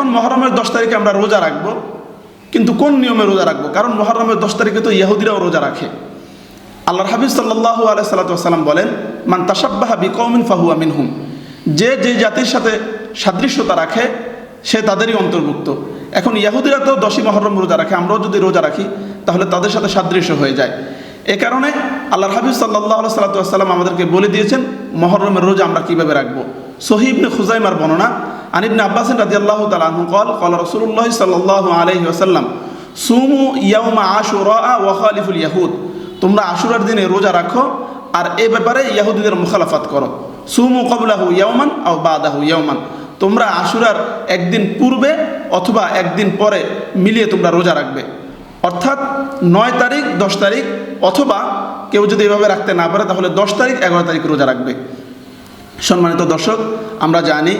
এখন মহরমের দশ তারিখে আমরা রোজা রাখব, কিন্তু কোন নিয়মে রোজা রাখব? কারণ মহরমের দশ তারিখে তো ইহুদিরাও রোজা রাখে। আল্লাহর হাবিব সাল্লাহ আলাই বলেন, মান তাসাব্বাহা বিকৌমিন ফাহুয়া মিনহুম। যে যে জাতির সাথে সাদৃশ্যতা রাখে, সে তাদেরই অন্তর্ভুক্ত। এখন ইয়াহুদিরা তো দশই মহরম রোজা রাখে, আমরাও যদি রোজা রাখি, তাহলে তাদের সাথে সাদৃশ্য হয়ে যায়। এ কারণে আল্লাহর হাবিব সাল্লাহ সাল্লাম আমাদেরকে বলে দিয়েছেন, মহরমের রোজা আমরা কীভাবে রাখব? সহিবনে খুজাইমার বর্ণনা আনিবনে আব্বাসিন রাজি আল্লাহ তালু কল কল রসুল্লাহ সাল্লাহ আলহি আসাল্লাম সুমু ইয়াউমা আশুরা ওয়াখালিফুল ইয়াহুদ তোমরা আশুরার দিনে রোজা রাখো আর এ ব্যাপারে ইয়াহুদিদের মুখালাফাত করো। সুমু কবলাহু ইয়াউমান আও বাদাহু ইয়াউমান তোমরা আশুরার একদিন পূর্বে অথবা একদিন পরে মিলিয়ে তোমরা রোজা রাখবে। অর্থাৎ নয় তারিখ, দশ তারিখ অথবা কেউ যদি এভাবে রাখতে না পারে তাহলে দশ তারিখ, এগারো তারিখ রোজা রাখবে। সম্মানিত দর্শক, আমরা জানি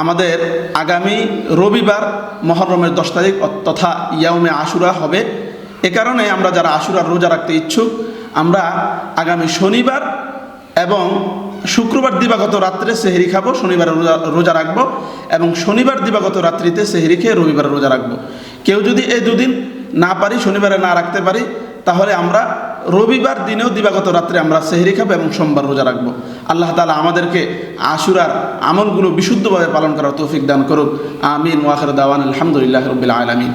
আমাদের আগামী রবিবার মহরমের দশ তারিখ তথা ইয়াউমে আশুরা হবে। এ কারণে আমরা যারা আশুরার রোজা রাখতে ইচ্ছুক, আমরা আগামী শনিবার এবং শুক্রবার দিবাগত রাত্রে সেহেরি খাব, শনিবার রোজা রোজা রাখব এবং শনিবার দিবাগত রাত্রিতে সেহেরি খেয়ে রবিবার রোজা রাখব। কেউ যদি এই দুদিন না পারি, শনিবারে না রাখতে পারি তাহলে আমরা রবিবার দিনেও দিবাগত রাত্রে আমরা সেহরি খাব এবং সোমবার রোজা রাখব। আল্লাহ তালা আমাদেরকে আশুরার আমলগুলো বিশুদ্ধভাবে পালন করার তৌফিক দান করুক। আমিন। ওয়াখর দাওয়ান আলহামদুলিল্লাহ রবিল আলমিন।